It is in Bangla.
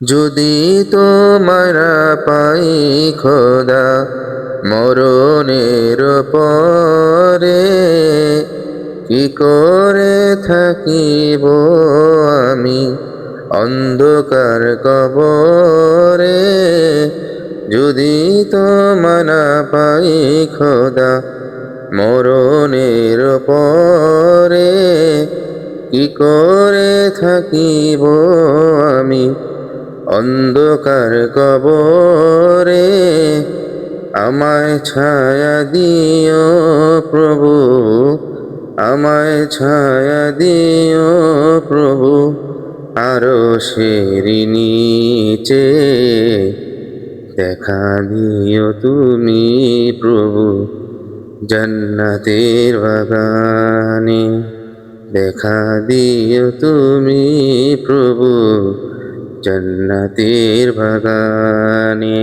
যদি তোমারা পাই খোদা মরণের পরে কি করে থাকিব আমি অন্ধকার কবরে? যদি তোমারা পাই খোদা মরণের পরে কি করে থাকিব আমি অন্ধকার কবরে আমায় ছায়া দিও প্রভু, আমায় ছায়া দিও প্রভু। আরও সেরি নিচে দেখা দিও তুমি প্রভু, জন্নতের বাগানে দেখা দিও তুমি প্রভু। জন্নতের বাগানে